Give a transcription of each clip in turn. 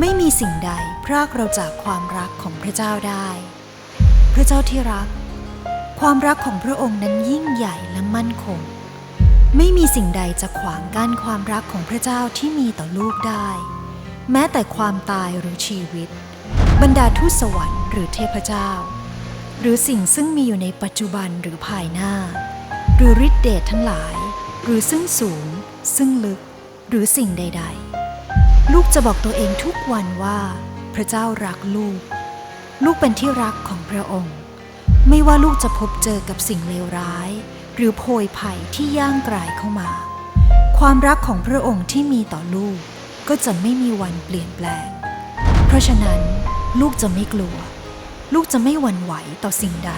ไม่มีสิ่งใดพรากเราจากความรักของพระเจ้าได้ พระเจ้าที่รัก ความรักของพระองค์นั้นยิ่งใหญ่และมั่นคง ไม่มีสิ่งใดจะขวางกั้นความรักของพระเจ้าที่มีต่อลูกได้ แม้แต่ความตายหรือชีวิต บรรดาทูตสวรรค์หรือเทพเจ้า หรือสิ่งซึ่งมีอยู่ในปัจจุบันหรือภายหน้า หรือฤทธิเดชทั้งหลาย หรือซึ่งสูง ซึ่งลึก หรือสิ่งใด ๆ ลูกจะบอกตัวเองทุกวันว่า พระเจ้ารักลูก ลูกเป็นที่รักของพระองค์ ไม่ว่าลูกจะพบเจอกับสิ่งเลวร้าย หรือโพยภัยที่ย่างกรายเข้ามา ความรักของพระองค์ที่มีต่อลูกก็จะไม่มีวันเปลี่ยนแปลง เพราะฉะนั้น ลูกจะไม่กลัว ลูกจะไม่หวั่นไหวต่อสิ่งใด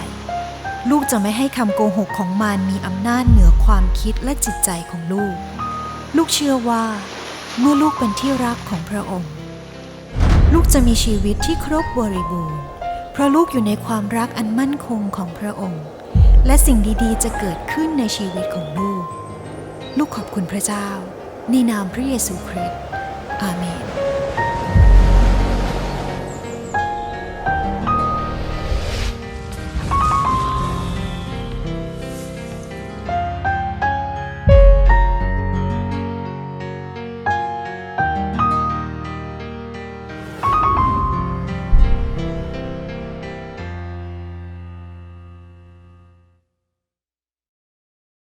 ลูกจะไม่ให้คำโกหกของมารมีอำนาจเหนือความคิดและจิตใจของลูก ลูกเชื่อว่า เมื่อลูกเป็นที่รักของพระองค์ ลูกจะมีชีวิตที่ครบบริบูรณ์ เพราะลูกอยู่ในความรักอันมั่นคงของพระองค์ และสิ่งดีๆ จะเกิดขึ้นในชีวิตของลูก ลูกขอบคุณพระเจ้า ในนามพระเยซูคริสต์อาเมน